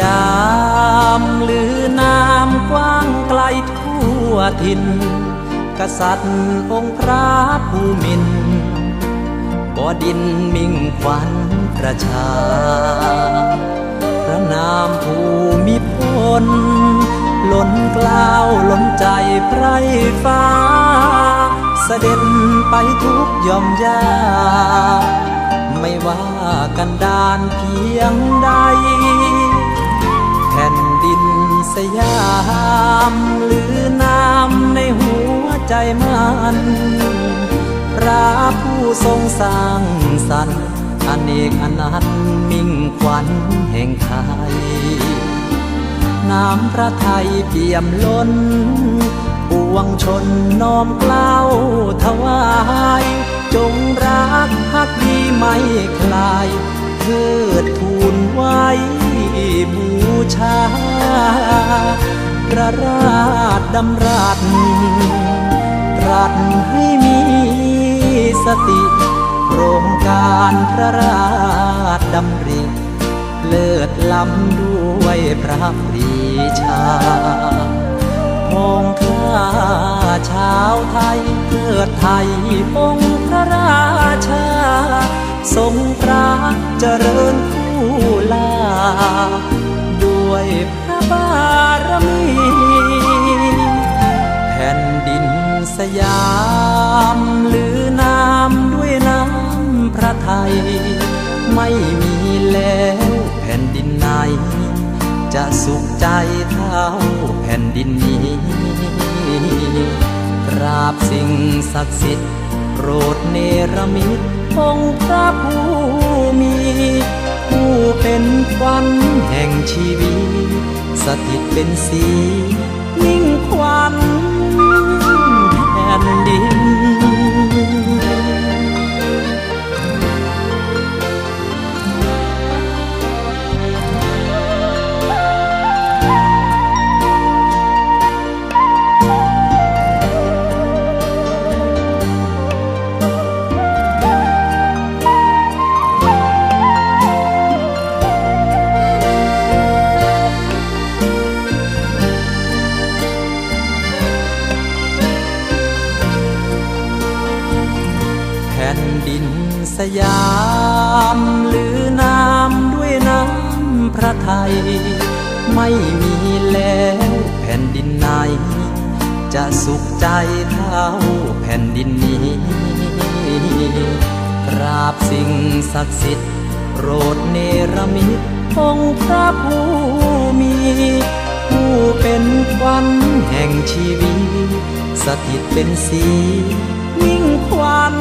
ยามหรือนามกว้างไกลทั่วถิ่นกษัตริย์องค์พระผู้มินบ่ดินมิ่งขวัญประชา พระนามภูมิพลล้นกล้าวล้นใจไพรฟ้า เสด็จไปทุกย่อมยา ไม่ว่ากันดานเพียง ใจมันพระผู้ทรงสร้างสรรค์อเนกอนันต์มิ่งขวัญแห่งไทย น้ำพระไทยเปี่ยมล้นปวงชนน้อมเกล้าวถวาย จงรักภักดีไม่คลายเทิดทูนไว้บูชาพระราชดำรัส รัสให้มีสติโครงการพระราชดำริเลิศล้ำด้วยพระปรีชาพองข้าชาวไทยเทิดไทยองค์พระราชา ทรงพระเจริญผู้ลา ด้วยพระบารมี ไม่มีแล้วแผ่นดินไหน จะสุขใจเท่าแผ่นดินนี้กราบสิ่งศักดิ์สิทธิ์โปรดเนรมิตองค์พระผู้มี ผู้เป็นควันแห่งชีวิตสถิตเป็นสี นดินสยามหรือน้ำด้วยน้ำพระไทย ไม่มีแล้วแผ่นดินไหน จะสุขใจเท่าแผ่นดินนี้กราบสิ่งศักดิ์สิทธิ์โปรดเนรมิตองค์พระผู้มี ผู้เป็นควันแห่งชีวิต สถิตเป็นสียิ่งควัน